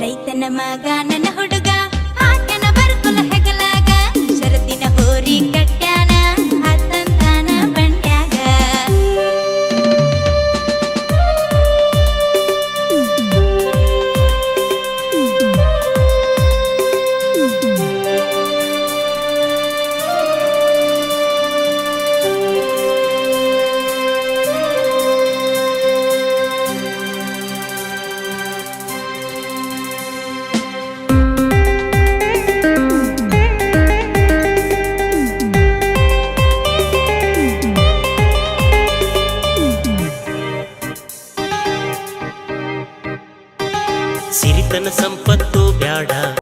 రైతన్న మగాన ಸಂಪತ್ತು ಬ್ಯಾಡ.